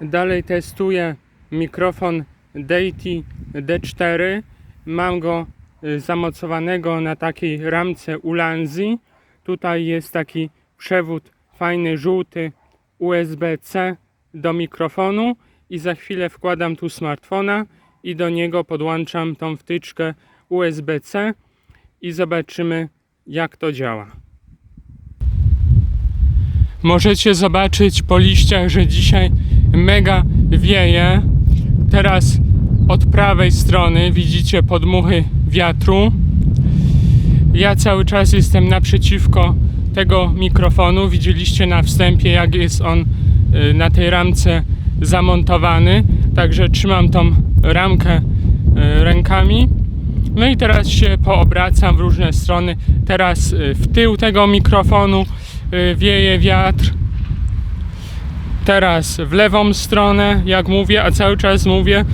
Dalej testuję mikrofon Deity D4. Mam go y, zamocowanego na takiej ramce Ulanzi. Tutaj jest taki przewód fajny, żółty USB-C do mikrofonu i za chwilę wkładam tu smartfona i do niego podłączam tą wtyczkę USB-C i zobaczymy jak to działa. Możecie zobaczyć po liściach, że dzisiaj mega wieje. Teraz od prawej strony widzicie podmuchy wiatru. Ja cały czas jestem naprzeciwko tego mikrofonu. Widzieliście na wstępie, jak jest on y, na tej ramce zamontowany. Także trzymam tą ramkę y, rękami. No i teraz się poobracam w różne strony. Teraz y, w tył tego mikrofonu wieje wiatr. Teraz w lewą stronę, jak mówię, a cały czas mówię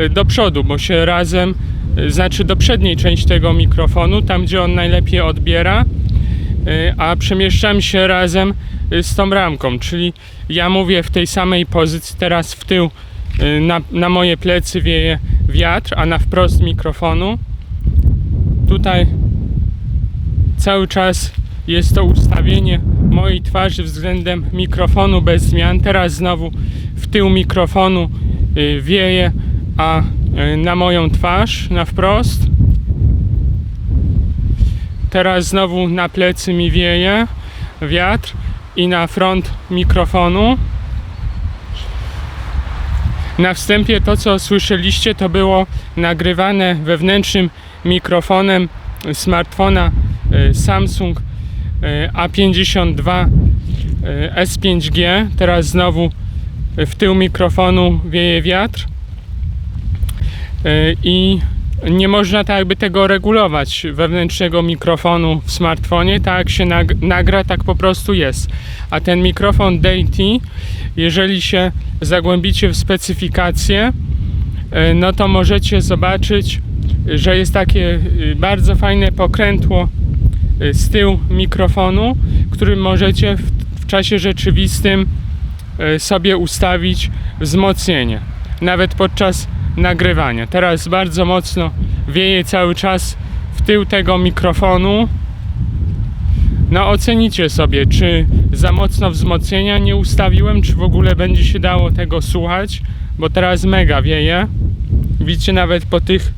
y, do przodu, bo się razem, y, znaczy do przedniej części tego mikrofonu, tam gdzie on najlepiej odbiera, y, a przemieszczam się razem z tą ramką, czyli ja mówię w tej samej pozycji, teraz w tył na, na moje plecy wieje wiatr, a na wprost mikrofonu. Tutaj cały czas jest to ustawienie mojej twarzy względem mikrofonu bez zmian. Teraz znowu w tył mikrofonu y, wieje, a y, na moją twarz na wprost. Teraz znowu na plecy mi wieje wiatr i na front mikrofonu. Na wstępie to, co słyszeliście, to było nagrywane wewnętrznym mikrofonem smartfona y, Samsung A52 y, S5G. Teraz znowu w tył mikrofonu wieje wiatr Y, i nie można tak jakby tego regulować wewnętrznego mikrofonu w smartfonie. Tak się nag- nagra, tak po prostu jest. A ten mikrofon Deity, jeżeli się zagłębicie w specyfikację, no to możecie zobaczyć, że jest takie y, bardzo fajne pokrętło z tyłu mikrofonu, którym możecie w, w czasie rzeczywistym y, sobie ustawić wzmocnienie, nawet podczas nagrywania. Teraz bardzo mocno wieje cały czas w tył tego mikrofonu. No ocenicie sobie, czy za mocno wzmocnienia nie ustawiłem, czy w ogóle będzie się dało tego słuchać, bo teraz mega wieje. Widzicie nawet po tych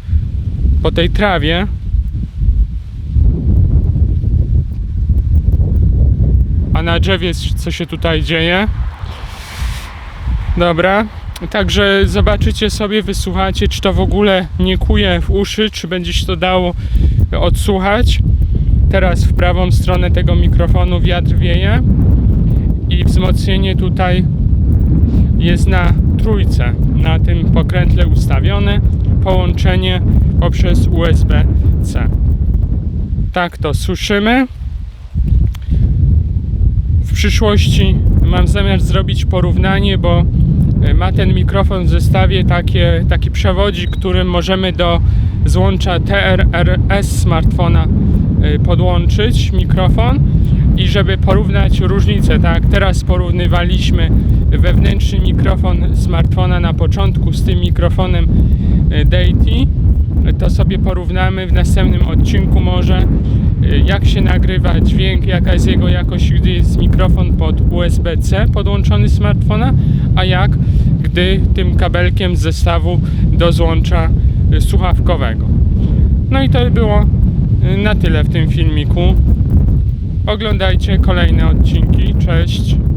po tej trawie. A na drzewie co się tutaj dzieje. Dobra. Także zobaczycie sobie, wysłuchacie, czy to w ogóle nie kuje w uszy, czy będzie się to dało odsłuchać. Teraz w prawą stronę tego mikrofonu wiatr wieje i wzmocnienie tutaj jest na trójce, na tym pokrętle ustawione, połączenie poprzez USB-C. Tak to słyszymy. Przyszłości mam zamiar zrobić porównanie, bo e, ma ten mikrofon w zestawie takie, taki przewodzik, którym możemy do złącza TRRS smartfona e, podłączyć mikrofon i żeby porównać różnice, tak? Teraz porównywaliśmy wewnętrzny mikrofon smartfona na początku z tym mikrofonem e, Deity, to sobie porównamy w następnym odcinku może jak się nagrywa dźwięk, jaka jest jego jakość, gdy jest mikrofon pod USB-C podłączony smartfona, a jak gdy tym kabelkiem z zestawu do złącza słuchawkowego. No i to by było e, na tyle w tym filmiku. Oglądajcie kolejne odcinki. Cześć.